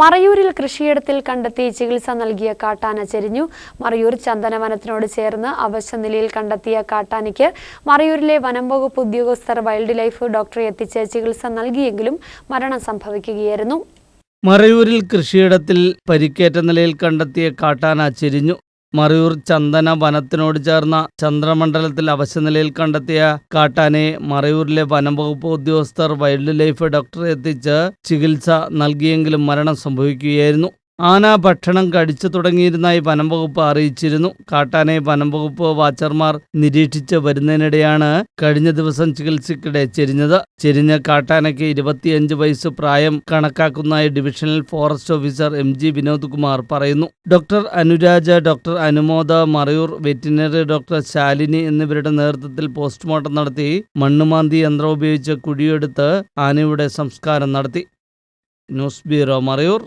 മറയൂരിൽ കൃഷിയിടത്തിൽ കണ്ടെത്തി ചികിത്സ നൽകിയ കാട്ടാന ചെരിഞ്ഞു. മറയൂർ ചന്ദനവനത്തിനോട് ചേർന്ന് അവശ നിലയിൽ കണ്ടെത്തിയ കാട്ടാനയ്ക്ക് മറയൂരിലെ വനം വകുപ്പ് ഉദ്യോഗസ്ഥർ വൈൽഡ് ലൈഫ് ഡോക്ടറെ എത്തിച്ച് ചികിത്സ നൽകിയെങ്കിലും മരണം സംഭവിക്കുകയായിരുന്നു. മറയൂരിൽ കൃഷിയിടത്തിൽ പരിക്കേറ്റ നിലയിൽ കണ്ടെത്തിയ കാട്ടാന ചെരിഞ്ഞു. മറയൂർ ചന്ദന വനത്തിനോട് ചേർന്ന ചന്ദ്രമണ്ഡലത്തിൽ അവശനിലയിൽ കണ്ടെത്തിയ കാട്ടാനെ മറയൂരിലെ വനം വകുപ്പ് ഉദ്യോഗസ്ഥർ വൈൽഡ് ലൈഫ് ഡോക്ടറെ എത്തിച്ച് ചികിത്സ നൽകിയെങ്കിലും മരണം സംഭവിക്കുകയായിരുന്നു. ആന ഭക്ഷണം കടിച്ചു തുടങ്ങിയിരുന്നതായി വനം വകുപ്പ് അറിയിച്ചിരുന്നു. കാട്ടാനയെ വനം വകുപ്പ് വാച്ചർമാർ നിരീക്ഷിച്ച് വരുന്നതിനിടെയാണ് കഴിഞ്ഞ ദിവസം ചികിത്സയ്ക്കിടെ ചെരിഞ്ഞത്. ചെരിഞ്ഞ കാട്ടാനയ്ക്ക് ഇരുപത്തിയഞ്ച് വയസ്സ് പ്രായം കണക്കാക്കുന്നതായി divisional forest officer M G Vinod Kumar പറയുന്നു. Doctor Anuraja doctor Anumoda Marayoor veterinary doctor Shalini എന്നിവരുടെ നേതൃത്വത്തിൽ പോസ്റ്റ്മോർട്ടം നടത്തി മണ്ണുമാന്തി യന്ത്രം ഉപയോഗിച്ച് കുഴിയെടുത്ത് ആനയുടെ സംസ്കാരം നടത്തി. News bureau Marayoor.